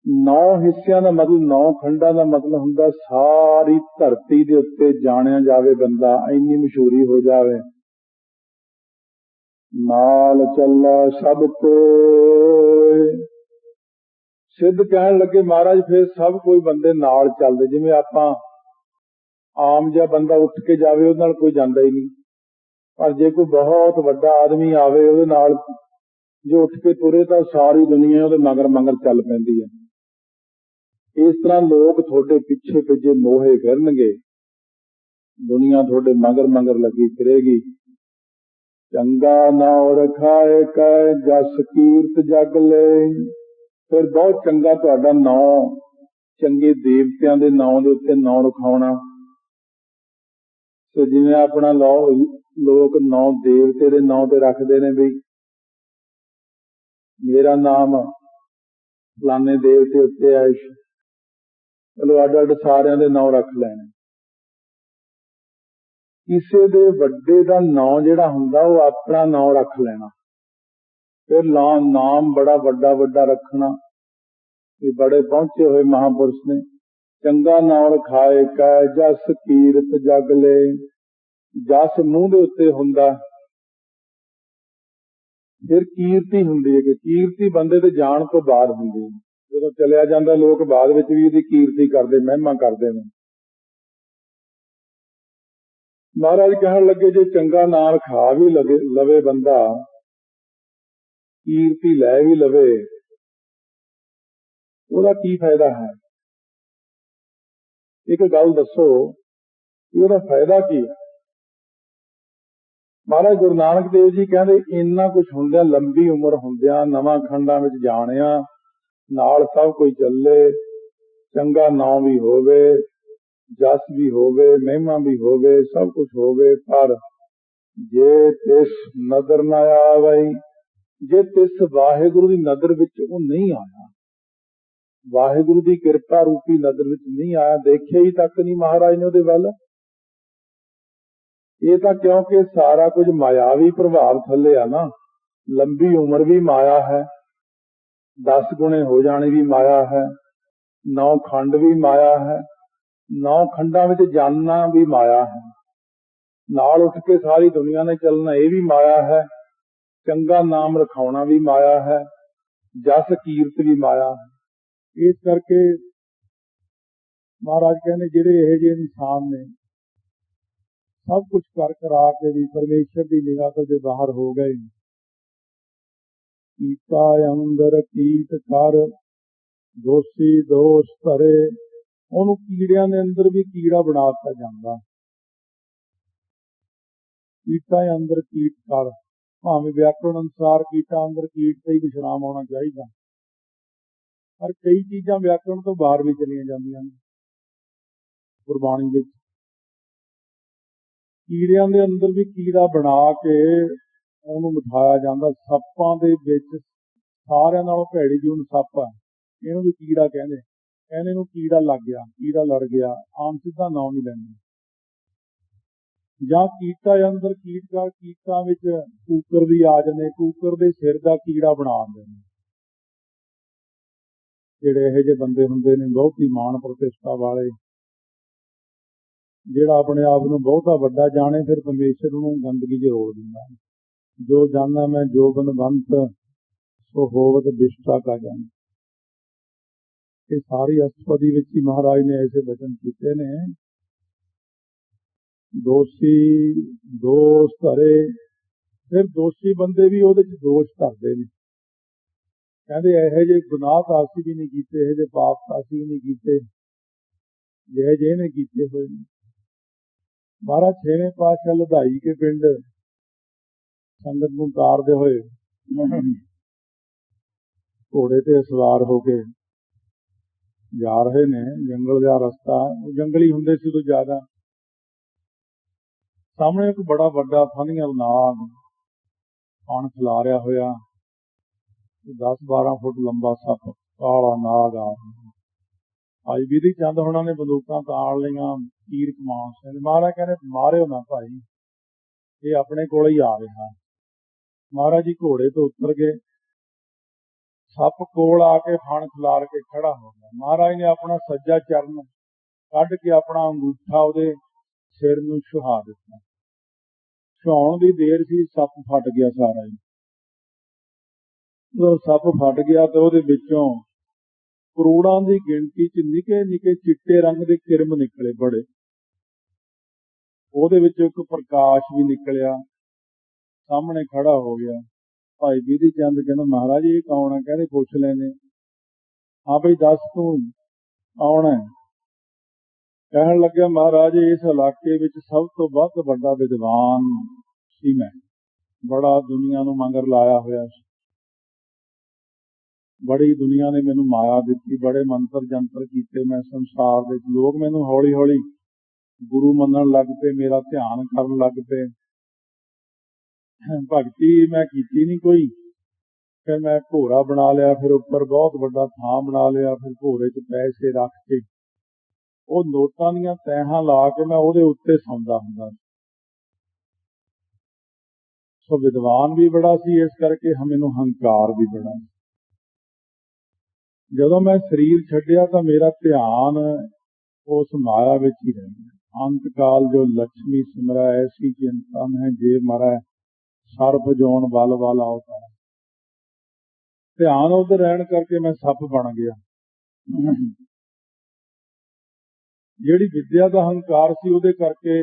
ਨੌ ਹਿੱਸਿਆਂ ਦਾ ਮਤਲਬ, ਨੌ ਖੰਡਾਂ ਦਾ ਮਤਲਬ ਹੁੰਦਾ ਸਾਰੀ ਧਰਤੀ ਦੇ ਉੱਤੇ ਜਾਣਿਆ ਜਾਵੇ ਬੰਦਾ, ਇੰਨੀ ਮਸ਼ਹੂਰੀ ਹੋ ਜਾਵੇ। ਨਾਲ ਚੱਲਾ ਸਭ ਕੋਏ ਸਿੱਧ ਕਹਿਣ ਲੱਗੇ ਮਹਾਰਾਜ, ਫਿਰ ਸਭ ਕੋਈ ਬੰਦੇ ਨਾਲ ਚੱਲਦੇ, ਜਿਵੇਂ ਆਪਾਂ ਆਮ ਜਿਹਾ ਬੰਦਾ ਉੱਠ ਕੇ ਜਾਵੇ, ਉਹਦੇ ਨਾਲ ਕੋਈ ਜਾਂਦਾ ਹੀ ਨਹੀਂ। ਪਰ ਜੇ ਕੋਈ ਬਹੁਤ ਵੱਡਾ ਆਦਮੀ ਆਵੇ, ਉਹਦੇ ਨਾਲ ਜੋ ਉੱਠ ਕੇ ਤੁਰੇ ਤਾਂ ਸਾਰੀ ਦੁਨੀਆ ਉਹਦੇ ਮਗਰ ਮਗਰ ਚੱਲ ਪੈਂਦੀ ਹੈ। ਇਸ ਤਰ੍ਹਾਂ ਲੋਕ ਤੁਹਾਡੇ ਪਿੱਛੇ ਪਿੱਛੇ ਮੋਹੇ ਫਿਰਨਗੇ, ਦੁਨੀਆ ਤੁਹਾਡੇ ਮਗਰ ਮਗਰ ਲੱਗੀ ਫਿਰੇਗੀ। ਚੰਗਾ ਨਾਉ ਰਖਾਏ ਕੈ ਜਸ ਕੀਰਤ ਜਗ ਲੈ। ਫਿਰ ਬਹੁਤ ਚੰਗਾ ਤੁਹਾਡਾ ਨਾਮ ਚੰਗੇ ਦੇਵਤਿਆਂ ਦੇ ਨਾਮ ਦੇ ਉੱਤੇ ਨਾਮ ਰਖਾਉਣਾ। ਸੋ ਜਿਵੇਂ ਆਪਣਾ ਲੋਕ ਨਾਮ ਦੇਵਤੇ ਦੇ ਨਾਮ ਤੇ ਰੱਖਦੇ ਨੇ ਵੀ, ਮੇਰਾ ਨਾਮ ਫਲਾਣੇ ਦੇਵਤੇ ਉੱਤੇ ਹੈ ਚਲੋ ਅੱਡ ਅੱਡ ਸਾਰਿਆਂ ਦੇ ਨਾਮ ਰੱਖ ਲੈਣੇ। ਕਿਸੇ ਦੇ ਵੱਡੇ ਦਾ ਨਾਮ ਜਿਹੜਾ ਹੁੰਦਾ, ਉਹ ਆਪਣਾ ਨਾਮ ਰੱਖ ਲੈਣਾ। ਫਿਰ ਨਾਮ ਬੜਾ ਵੱਡਾ ਵੱਡਾ ਰੱਖਣਾ। ਇਹ ਬੜੇ ਪਹੁੰਚੇ ਹੋਏ ਮਹਾਪੁਰਸ਼ ਨੇ। ਚੰਗਾ ਨਾਂ ਰਖਾਏ ਕੈ ਜਸ ਕੀਰਤ ਜਗ ਲੈ। ਜਸ ਮੂੰਹ ਦੇ ਉੱਤੇ ਹੁੰਦਾ। ਫਿਰ ਕੀਰਤੀ ਹੁੰਦੀ ਹੈ ਕਿ ਕੀਰਤੀ ਬੰਦੇ ਦੇ ਜਾਣ ਤੋਂ ਬਾਅਦ ਹੁੰਦੀ ਹੈ। ਜਦੋਂ ਚਲਿਆ ਜਾਂਦਾ, ਲੋਕ ਬਾਅਦ ਵਿੱਚ ਵੀ ਇਹਦੀ ਕੀਰਤੀ ਕਰਦੇ, ਮਹਿਮਾ ਕਰਦੇ ਨੇ। ਮਹਾਰਾਜ ਕਹਿਣ ਲੱਗੇ, ਜੇ ਚੰਗਾ ਨਾਮ ਖਾ ਵੀ ਲਗੇ ਲਵੇ ਬੰਦਾ, ਕੀਰਤੀ ਲੈ ਵੀ ਲਵੇ, ਉਹਦਾ ਕੀ ਫਾਇਦਾ ਹੈ? ਇੱਕ ਗੱਲ ਦੱਸੋ ਉਹਦਾ ਫਾਇਦਾ ਕੀ ਹੈ? ਮਹਾਰਾਜ ਗੁਰੂ ਨਾਨਕ ਦੇਵ ਜੀ ਕਹਿੰਦੇ, ਇੰਨਾ ਕੁਝ ਹੁੰਦਿਆਂ ਲੰਬੀ ਉਮਰ ਹੁੰਦਿਆਂ, ਨਵਾਂ ਖੰਡਾਂ ਵਿੱਚ ਜਾਣਿਆ ਨਾਲ ਸਭ ਕੋਈ ਚੱਲੇ, ਚੰਗਾ ਨਾਮ ਵੀ ਹੋਵੇ, ਜਸ ਵੀ ਹੋਵੇ, ਮਹਿਮਾ ਵੀ ਹੋਵੇ, ਸਭ ਕੁਝ ਹੋਵੇ, ਪਰ ਜੇ ਤਿਸ ਨਜ਼ਰ ਨਾ ਆਵੇ ਜੇ ਤਿਸ ਵਾਹਿਗੁਰੂ ਦੀ ਨਜ਼ਰ ਵਿੱਚ ਉਹ ਨਹੀਂ ਆਇਆ, ਵਾਹਿਗੁਰੂ ਦੀ ਕਿਰਪਾ ਰੂਪੀ ਨਜ਼ਰ ਵਿੱਚ ਨਹੀਂ ਆਇਆ, ਦੇਖਿਆ ਹੀ ਤੱਕ ਨਹੀਂ ਮਹਾਰਾਜ ਨੇ ਉਹਦੇ ਵੱਲ। ਇਹ ਤਾਂ ਕਿਉਂਕਿ ਸਾਰਾ ਕੁਝ ਮਾਇਆਵੀ ਪ੍ਰਭਾਵ ਥੱਲੇ ਆ ਨਾ, ਲੰਬੀ ਉਮਰ ਵੀ ਮਾਇਆ ਹੈ 10 ਗੁਣੇ ਹੋ ਜਾਣੇ ਵੀ ਮਾਇਆ ਹੈ, ਨੌ ਖੰਡ ਵੀ ਮਾਇਆ ਹੈ, ਨੌ ਖੰਡਾਂ ਵਿੱਚ ਜਾਨਣਾ ਵੀ ਮਾਇਆ ਹੈ। ਨਾਲ ਉੱਠ ਕੇ ਸਾਰੀ ਦੁਨੀਆ ਨੇ ਚੱਲਣਾ ਇਹ ਵੀ ਮਾਇਆ ਹੈ, ਚੰਗਾ ਨਾਮ ਰਖਾਉਣਾ ਵੀ ਮਾਇਆ ਹੈ, ਜਸ ਕੀਰਤ ਵੀ ਮਾਇਆ ਹੈ। ਇਸ ਕਰਕੇ ਮਹਾਰਾਜ ਕਹਿੰਦੇ ਜਿਹੜੇ ਇਹ ਜਿਹੇ ਇਨਸਾਨ ਨੇ, ਸਭ ਕੁਝ ਕਰ ਕਰਾ ਕੇ ਵੀ ਪਰਮੇਸ਼ਰ ਦੀ ਨਿਗਾਹ ਤੋਂ ਜੇ ਬਾਹਰ ਹੋ ਗਏ ਕੀਤਾ ਅੰਦਰ ਕੀਟ ਕਰ, ਦੋਸ਼ੀ ਦੋਸ਼ ਧਰੇ। ਉਹਨੂੰ ਕੀੜਿਆਂ ਦੇ ਅੰਦਰ ਵੀ ਕੀੜਾ ਬਣਾ ਦਿੱਤਾ ਜਾਂਦਾ। ਕੀਟਾਂ ਅੰਦਰ ਕੀਟ ਕਰ। ਭਾਵੇਂ ਵਿਆਕਰਣ ਅਨੁਸਾਰ ਕੀਟਾਂ ਅੰਦਰ ਕੀਟ ਤੇ ਹੀ ਵਿਸ਼ਰਾਮ ਆਉਣਾ ਚਾਹੀਦਾ। ਪਰ ਕਈ ਚੀਜ਼ਾਂ ਵਿਆਕਰਣ ਤੋਂ ਬਾਹਰ ਵੀ ਚਲੀਆਂ ਜਾਂਦੀਆਂ ਨੇ। ਗੁਰਬਾਣੀ ਵਿੱਚ ਕੀੜਿਆਂ ਦੇ ਅੰਦਰ ਵੀ ਕੀੜਾ ਬਣਾ ਕੇ ਉਹਨੂੰ ਬਿਠਾਇਆ ਜਾਂਦਾ ਸੱਪਾਂ ਦੇ ਵਿੱਚ। ਸਾਰਿਆਂ ਨਾਲੋਂ ਭੈੜੀ ਜੂਨ ਸੱਪ ਆ। ਇਹਨੂੰ ਵੀ ਕੀੜਾ ਕਹਿੰਦੇ। ਕਹਿੰਦੇ ਨੂੰ ਕੀੜਾ ਲੱਗ ਗਿਆ, ਕੀੜਾ ਲੜ ਗਿਆ। ਆਮ ਸਿੱਧਾ ਨਾਮ ਨਹੀਂ ਲੈਂਦੇ। ਜਾਂ ਕੀਟਾ ਅੰਦਰ ਕੀਟਕਾਰ ਕੀਟਾਂ ਵਿੱਚ ਕੂਕਰ ਵੀ ਆ ਜਾਂਦੇ। ਕੂਕਰ ਦੇ ਸਿਰ ਦਾ ਕੀੜਾ ਬਣਾ ਦਿੰਦੇ ਨੇ। ਜਿਹੜੇ ਇਹੋ ਜਿਹੇ ਬੰਦੇ ਹੁੰਦੇ ਨੇ, ਬਹੁਤੀ ਮਾਣ ਪ੍ਰਤਿਸ਼ਠਾ ਵਾਲੇ। ਜਿਹੜਾ ਆਪਣੇ ਆਪ ਨੂੰ ਬਹੁਤਾ ਵੱਡਾ ਜਾਣੇ, ਫਿਰ ਪਰਮੇਸ਼ਰ ਨੂੰ ਗੰਦਗੀ 'ਚ ਰੋੜ ਦਿੰਦਾ। ਜੋ ਜਾਣਾ ਮੈਂ ਜੋਬਨ ਬੰਤ ਸੋ ਹੋਵਤ ਬਿਸ਼ਟਾ ਕਾ ਜਾਣਾ ਇਹ ਸਾਰੀ ਅਸਤਪਦੀ ਵਿੱਚ ਹੀ ਮਹਾਰਾਜ ਨੇ ਐਸੇ ਬਚਨ ਕੀਤੇ ਨੇ। ਦੋਸ਼ੀ, ਦੋਸ਼ ਧਰੇ, ਫਿਰ ਦੋਸ਼ੀ ਬੰਦੇ ਵੀ ਉਹਦੇ ਚ ਦੋਸ਼ ਧਰਦੇ ਨੇ। ਕਹਿੰਦੇ ਇਹੋ ਜਿਹੇ ਗੁਨਾਹ ਤਾਂ ਅਸੀਂ ਵੀ ਨਹੀਂ ਕੀਤੇ, ਇਹੋ ਜਿਹੇ ਪਾਪ ਤਾਂ ਅਸੀਂ ਵੀ ਨਹੀਂ ਕੀਤੇ। ਜਿਹੇ ਜਿਹੇ ਨੇ ਕੀਤੇ ਹੋਏ ਨੇ। ਮਹਾਰਾਜ ਛੇਵੇਂ ਪਾਤਸ਼ਾਹ ਲਧਾਈ ਕੇ ਪਿੰਡ ਸੰਗਤ ਨੂੰ ਤਾਰਦੇ ਹੋਏ ਘੋੜੇ ਤੇ ਸਵਾਰ ਹੋ ਕੇ ਜਾ ਰਹੇ ਨੇ, ਜੰਗਲ ਦਾ ਰਸਤਾ, ਉਹ ਜੰਗਲੀ ਹੁੰਦੇ ਸੀ ਤੋਂ ਜ਼ਿਆਦਾ। ਸਾਹਮਣੇ ਇੱਕ ਬੜਾ ਵੱਡਾ ਫਨੀਆਂ ਨਾਗ ਪਾਣ ਖਿਲਾਰਿਆ ਹੋਇਆ। 10-12 ਫੁੱਟ ਲੰਬਾ ਸੱਪ, ਕਾਲਾ ਨਾਗ ਆ। ਭਾਈ ਵਿਧੀ ਚੰਦ ਹੋਣਾ ਨੇ ਬੰਦੂਕਾਂ ਤਾੜ ਲਈਆਂ ਤੀਰ ਕਮਾਨ ਸਿੰਘ। ਮਹਾਰਾਜ ਕਹਿੰਦੇ, ਮਾਰਿਓ ਨਾ ਭਾਈ, ਇਹ ਆਪਣੇ ਕੋਲ ਹੀ ਆ ਰਿਹਾ। ਮਹਾਰਾਜ ਜੀ ਘੋੜੇ ਤੋਂ ਉਤਰ ਗਏ। ਸੱਪ ਕੋਲ ਆ ਕੇ ਫਣ ਖਿਲਾਰ ਕੇ ਖੜਾ ਹੋ ਗਿਆ। ਮਹਾਰਾਜ ਨੇ ਆਪਣਾ ਸੱਜਾ ਚਰਨ ਕੱਢ ਕੇ ਆਪਣਾ ਅੰਗੂਠਾ ਉਹਦੇ ਸਿਰ ਨੂੰ ਛੁਹਾ ਦਿੱਤਾ। ਛਾਉਣ ਦੀ ਦੇਰ ਸੀ, ਸੱਪ ਫਟ ਗਿਆ ਸਾਰਾ ਹੀ। ਜਦੋਂ ਸੱਪ ਫਟ ਗਿਆ ਤੇ ਉਹਦੇ ਵਿੱਚੋਂ ਕਰੋੜਾਂ ਦੀ ਗਿਣਤੀ ਚ ਨਿੱਕੇ ਨਿੱਕੇ ਚਿੱਟੇ ਰੰਗ ਦੇ ਕਿਰਮ ਨਿਕਲੇ ਬੜੇ। ਉਹਦੇ ਵਿੱਚ ਇੱਕ ਪ੍ਰਕਾਸ਼ ਵੀ ਨਿਕਲਿਆ। ਸਾਹਮਣੇ ਖੜਾ ਹੋ ਗਿਆ। ਭਾਈ ਬੀਦੀ ਚੰਦ ਕਹਿੰਦਾ, ਮਹਾਰਾਜ, ਇਹ ਕੌਣ ਹੈ ਕਹਿੰਦੇ, ਪੁੱਛ ਲੈਨੇ ਹਾਂ ਬਈ, ਦੱਸ ਤੂੰ, ਕੌਣ ਹੈ ਕਹਿਣ ਲੱਗਿਆ, ਮਹਾਰਾਜ, ਇਸ ਇਲਾਕੇ ਵਿੱਚ ਸਭ ਤੋਂ ਵੱਧ ਵੱਡਾ ਵਿਦਵਾਨ ਸੀ ਮੈਂ। ਬੜਾ ਦੁਨੀਆ ਨੂੰ ਮੰਗਰ ਲਾਇਆ ਹੋਇਆ ਸੀ। ਬੜੀ ਦੁਨੀਆ ਨੇ ਮੈਨੂੰ ਮਾਇਆ ਦਿੱਤੀ, ਬੜੇ ਮੰਤਰ ਜੰਤਰ ਕੀਤੇ ਮੈਂ ਸੰਸਾਰ ਦੇ ਲੋਕ ਮੈਨੂੰ ਹੌਲੀ ਹੌਲੀ ਗੁਰੂ ਮੰਨਣ ਲੱਗ ਪਏ, ਮੇਰਾ ਧਿਆਨ ਕਰਨ ਲੱਗ ਪਏ। ਭਗਤੀ ਮੈਂ ਕੀਤੀ ਨਹੀਂ ਕੋਈ। ਫਿਰ ਮੈਂ ਘੋੜਾ ਬਣਾ ਲਿਆ, ਫਿਰ ਉੱਪਰ ਬਹੁਤ ਵੱਡਾ ਥਾਂ ਬਣਾ ਲਿਆ, ਫਿਰ ਘੋੜੇ 'ਚ ਪੈਸੇ ਰੱਖ ਕੇ। ਉਹ ਨੋਟਾਂ ਦੀਆਂ ਤੈਹਾਂ ਲਾ ਕੇ ਮੈਂ ਉਹਦੇ ਉੱਤੇ ਸੌਂਦਾ ਹੁੰਦਾ ਸੋ। ਵਿਦਵਾਨ ਵੀ ਬੜਾ ਸੀ, ਇਸ ਕਰਕੇ ਮੈਨੂੰ ਹੰਕਾਰ ਵੀ ਬੜਾ ਜਦੋਂ ਮੈਂ ਸਰੀਰ ਛੱਡਿਆ ਤਾਂ ਮੇਰਾ ਧਿਆਨ ਉਸ ਮਾਇਆ ਵਿੱਚ ਹੀ ਰਹਿ ਗਿਆ। ਅੰਤ ਕਾਲ ਜੋ ਲక్ష్ਮੀ ਸਿਮਰਾ, ਐਸੀ ਚਿੰਤਾ ਹੈ ਜੇ ਮਰੈ ਸਰਬ ਜੋਨ ਬਲ ਬਲ ਆਉਤਾ। ਧਿਆਨ ਉਧਰ ਰਹਿਣ ਕਰਕੇ ਮੈਂ ਸੱਪ ਬਣ ਗਿਆ। ਜਿਹੜੀ ਵਿਦਿਆ ਦਾ ਹੰਕਾਰ ਸੀ ਉਹਦੇ ਕਰਕੇ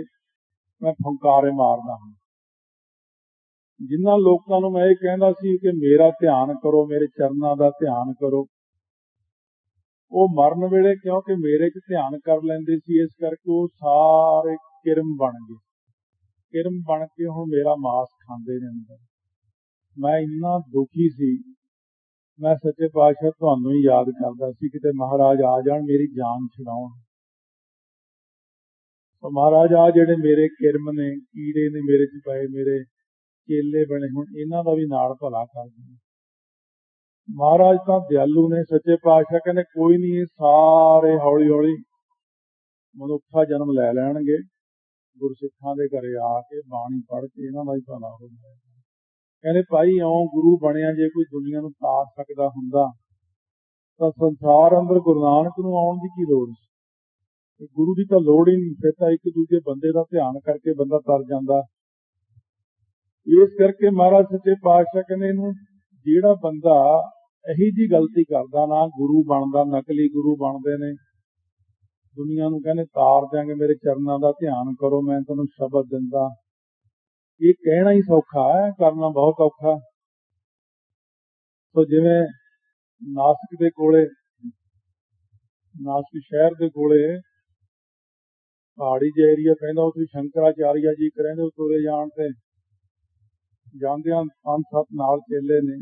ਮੈਂ ਫੰਕਾਰੇ ਮਾਰਦਾ ਹਾਂ। ਜਿਨ੍ਹਾਂ ਲੋਕਾਂ ਨੂੰ ਮੈਂ ਇਹ ਕਹਿੰਦਾ ਸੀ ਕਿ ਮੇਰਾ ਧਿਆਨ ਕਰੋ, ਮੇਰੇ ਚਰਨਾਂ ਦਾ ਧਿਆਨ ਕਰੋ। ਉਹ ਮਰਨ ਵੇਲੇ ਕਿਉਂਕਿ ਮੇਰੇ 'ਚ ਧਿਆਨ ਕਰ ਲੈਂਦੇ ਸੀ, ਇਸ ਕਰਕੇ ਉਹ ਸਾਰੇ ਕਿਰਮ ਬਣ ਗਏ। ਕਿਰਮ ਬਣ ਕੇ ਹੁਣ ਮੇਰਾ ਮਾਸ ਖਾਂਦੇ ਨੇ ਅੰਦਰ। ਮੈਂ ਇੰਨਾ ਦੁਖੀ ਸੀ। ਮੈਂ ਸੱਚੇ ਪਾਤਸ਼ਾਹ ਤੁਹਾਨੂੰ ਹੀ ਯਾਦ ਕਰਦਾ ਸੀ ਕਿਤੇ ਮਹਾਰਾਜ ਆ ਜਾਣ, ਮੇਰੀ ਜਾਨ ਛਡਾਉਣ। ਸੋ ਮਹਾਰਾਜ ਆ ਜਿਹੜੇ ਮੇਰੇ ਕਿਰਮ ਨੇ, ਕੀੜੇ ਨੇ ਮੇਰੇ ਚ ਪਏ, ਮੇਰੇ ਚੇਲੇ ਬਣੇ ਹੁਣ, ਇਹਨਾਂ ਦਾ ਵੀ ਨਾਲ ਭਲਾ ਕਰ ਦੇ ਮਹਾਰਾਜ ਤਾਂ ਦਿਆਲੂ ਨੇ, ਸੱਚੇ ਪਾਤਸ਼ਾਹ ਕਹਿੰਦੇ, ਕੋਈ ਨਹੀਂ ਸਾਰੇ ਹੌਲੀ ਹੌਲੀ ਮਨੁੱਖਾ ਜਨਮ ਲੈ ਲੈਣਗੇ। ਗੁਰਸਿੱਖਾਂ ਦੇ ਘਰੇ ਆ ਕੇ ਬਾਣੀ ਪੜ੍ਹ ਕੇ ਇਹਨਾਂ ਦਾ ਹੀ ਭਲਾ ਹੋ ਕਹਿੰਦੇ, ਭਾਈ, ਇਉਂ ਗੁਰੂ ਬਣਿਆ, ਜੇ ਕੋਈ ਦੁਨੀਆ ਨੂੰ ਤਾਰ ਸਕਦਾ ਹੁੰਦਾ, ਤਾਂ ਸੰਸਾਰ ਅੰਦਰ ਗੁਰੂ ਨਾਨਕ ਨੂੰ ਆਉਣ ਦੀ ਕੀ ਲੋੜ ਸੀ? ਗੁਰੂ ਦੀ ਤਾਂ ਲੋੜ ਹੀ ਨਹੀਂ, ਫਿਰ ਤਾਂ ਇੱਕ ਦੂਜੇ ਬੰਦੇ ਦਾ ਧਿਆਨ ਕਰਕੇ ਬੰਦਾ ਤਰ ਜਾਂਦਾ। ਇਸ ਕਰਕੇ ਮਹਾਰਾਜ ਸੱਚੇ ਪਾਤਸ਼ਾਹ ਕਹਿੰਦੇ, ਇਹਨੂੰ ਜਿਹੜਾ ਬੰਦਾ ਇਹੀ ਜੀ ਗਲਤੀ ਕਰਦਾ ਨਾ, ਗੁਰੂ ਬਣਦਾ, ਨਕਲੀ ਗੁਰੂ ਬਣਦੇ ਨੇ ਦੁਨੀਆ ਨੂੰ ਕਹਿੰਦੇ ਤਾਰ ਦਿਆਂਗੇ, ਮੇਰੇ ਚਰਨਾਂ ਦਾ ਧਿਆਨ ਕਰੋ, ਮੈਂ ਤੁਹਾਨੂੰ ਸ਼ਬਦ ਦਿੰਦਾ। ਇਹ ਕਹਿਣਾ ਹੀ ਸੌਖਾ ਹੈ, ਕਰਨਾ ਬਹੁਤ ਔਖਾ। ਸੋ ਜਿਵੇਂ ਨਾਸਿਕ ਦੇ ਕੋਲੇ, ਨਾਸਿਕ ਸ਼ਹਿਰ ਦੇ ਕੋਲੇ ਪਹਾੜੀ ਜੇ ਏਰੀਆ ਪੈਂਦਾ, ਉੱਥੇ ਸ਼ੰਕਰਾਚਾਰੀਆ ਜੀ ਕਹਿੰਦੇ ਉਹ ਤੁਰੇ ਜਾਣ ਤੇ ਜਾਂਦਿਆਂ ਪੰਜ ਸੱਤ ਨਾਲ ਚੇਲੇ ਨੇ।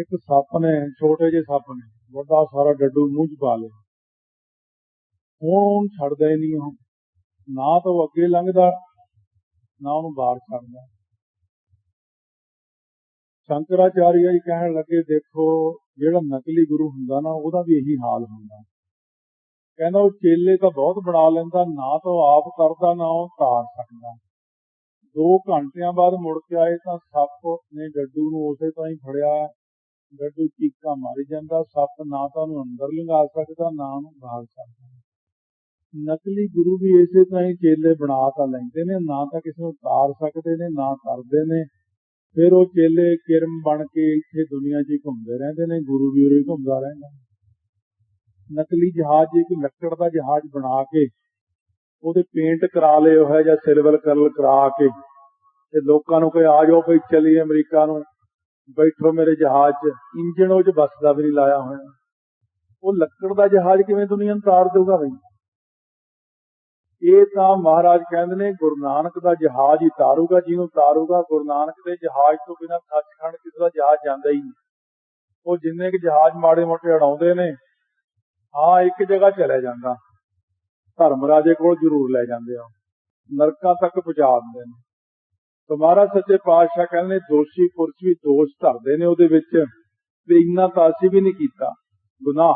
ਇੱਕ ਸੱਪ ਨੇ, ਛੋਟੇ ਜਿਹੇ ਸੱਪ ਨੇ, ਵੱਡਾ ਸਾਰਾ ਡੱਡੂ ਮੂੰਹ 'ਚ ਪਾ ਲਿਆ। ਹੁਣ ਉਹਨੂੰ ਛੱਡਦਾ ਹੀ ਨਹੀਂ ਉਹ। ਨਾ ਤਾਂ ਉਹ ਅੱਗੇ ਲੰਘਦਾ, ਨਾ ਉਹਨੂੰ ਬਾਹਰ ਛੱਡਦਾ ਸ਼ੰਕਰਾਚਾਰੀਆ ਜੀ ਕਹਿਣ ਲੱਗੇ, ਦੇਖੋ, ਜਿਹੜਾ ਨਕਲੀ ਗੁਰੂ ਹੁੰਦਾ ਨਾ, ਉਹਦਾ ਵੀ ਇਹੀ ਹਾਲ ਹੁੰਦਾ। ਕਹਿੰਦਾ, ਉਹ ਚੇਲੇ ਤਾਂ ਬਹੁਤ ਬਣਾ ਲੈਂਦਾ, ਨਾ ਤਾਂ ਉਹ ਆਪ ਕਰਦਾ, ਨਾ ਉਹ ਤਾਰ ਸਕਦਾ। ਦੋ ਘੰਟਿਆਂ ਬਾਅਦ ਮੁੜ ਕੇ ਆਏ ਤਾਂ ਸੱਪ ਨੇ ਡੱਡੂ ਨੂੰ ਉਸੇ ਤਾਂ ਹੀ ਫੜਿਆ। ਡੱਡੂ ਚੀਕਾ ਮਾਰੀ ਜਾਂਦਾ, ਸੱਪ ਨਾ ਤਾਂ ਉਹਨੂੰ ਅੰਦਰ ਲੰਘਾ ਸਕਦਾ, ਨਾ ਉਹਨੂੰ ਬਾਹਰ ਸਕਦਾ ਨਕਲੀ ਗੁਰੂ ਵੀ ਇਸੇ ਤਰ੍ਹਾਂ ਹੀ ਚੇਲੇ ਬਣਾ ਤਾਂ ਲੈਂਦੇ ਨੇ, ਨਾ ਤਾਂ ਕਿਸੇ ਨੂੰ ਤਾਰ ਸਕਦੇ ਨੇ, ਨਾ ਕਰਦੇ ਨੇ। ਫਿਰ ਉਹ ਚੇਲੇ ਕਿਰਮ ਬਣ ਕੇ ਇੱਥੇ ਦੁਨੀਆ 'ਚ ਘੁੰਮਦੇ ਰਹਿੰਦੇ ਨੇ, ਗੁਰੂ ਵੀ ਉਰੇ ਘੁੰਮਦਾ ਰਹਿੰਦਾ। ਨਕਲੀ ਜਹਾਜ਼ ਇੱਕ ਲੱਕੜ ਦਾ ਜਹਾਜ਼ ਬਣਾ ਕੇ, ਉਹਦੇ ਪੇਂਟ ਕਰਾ ਲਏ ਉਹ ਜਾਂ ਸਿਲਵਰ ਕਲਰ ਕਰਾ ਕੇ, ਤੇ ਲੋਕਾਂ ਨੂੰ ਕੋਈ ਆ ਜਾਓ ਭਈ ਚੱਲੀਏ ਅਮਰੀਕਾ ਨੂੰ। ਬੈਠੋ ਮੇਰੇ ਜਹਾਜ਼ 'ਚ। ਇੰਜਣ ਉਹ 'ਚ ਵੱਸਦਾ ਵੀ ਨਹੀਂ, ਲਾਇਆ ਹੋਇਆ। ਉਹ ਲੱਕੜ ਦਾ ਜਹਾਜ਼ ਕਿਵੇਂ ਦੁਨੀਆ ਨੂੰ ਤਾਰ ਦੇਊਗਾ ਬਈ? ਇਹ ਤਾਂ ਮਹਾਰਾਜ ਕਹਿੰਦੇ ਨੇ, ਗੁਰੂ ਨਾਨਕ ਦਾ ਜਹਾਜ਼ ਹੀ ਤਾਰੂਗਾ, ਜਿਹਨੂੰ ਤਾਰੂਗਾ, ਗੁਰੂ ਨਾਨਕ ਦੇ ਜਹਾਜ਼ ਤੋਂ ਬਿਨਾਂ ਸੱਚਖੰਡ ਕਿਸੇ ਦਾ ਜਹਾਜ਼ ਜਾਂਦਾ ਹੀ ਨਹੀਂ। ਉਹ ਜਿੰਨੇ ਕਿ ਜਹਾਜ਼ ਮਾੜੇ ਮੋਟੇ ਅੜਾਉਂਦੇ ਨੇ, ਹਾਂ, ਇੱਕ ਜਗ੍ਹਾ ਚਲੇ ਜਾਂਦਾ। ਧਰਮ ਰਾਜੇ ਕੋਲ ਜ਼ਰੂਰ ਲੈ ਜਾਂਦੇ ਆ। ਨਰਕਾਂ ਤੱਕ ਪਹੁੰਚਾ ਦਿੰਦੇ ਨੇ। ਤੇ ਮਹਾਰਾਜ ਸੱਚੇ ਪਾਤਸ਼ਾਹ ਕਹਿੰਦੇ ਨੇ, ਦੋਸ਼ੀ ਪੁਰਸ਼ ਵੀ ਦੋਸ਼ ਧਰਦੇ ਨੇ ਉਹਦੇ ਵਿੱਚ ਵੀ ਇੰਨਾ ਤਾਂ ਅਸੀਂ ਵੀ ਨਹੀਂ ਕੀਤਾ। ਗੁਨਾਹ,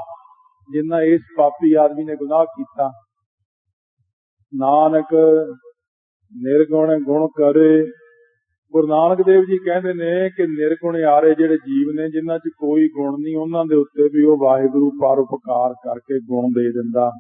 ਜਿੰਨਾ ਇਸ ਪਾਪੀ ਆਦਮੀ ਨੇ ਗੁਨਾਹ ਕੀਤਾ। ਨਾਨਕ ਨਿਰਗੁਣ ਗੁਣ ਕਰੇ। ਗੁਰੂ ਨਾਨਕ ਦੇਵ ਜੀ ਕਹਿੰਦੇ ਨੇ ਕਿ ਨਿਰਗੁਣ ਆਰੇ ਜਿਹੜੇ ਜੀਵ ਨੇ, ਜਿਨ੍ਹਾਂ 'ਚ ਕੋਈ ਗੁਣ ਨਹੀਂ, ਉਹਨਾਂ ਦੇ ਉੱਤੇ ਵੀ ਉਹ ਵਾਹਿਗੁਰੂ ਪਰਉਪਕਾਰ ਕਰਕੇ ਗੁਣ ਦੇ ਦਿੰਦਾ।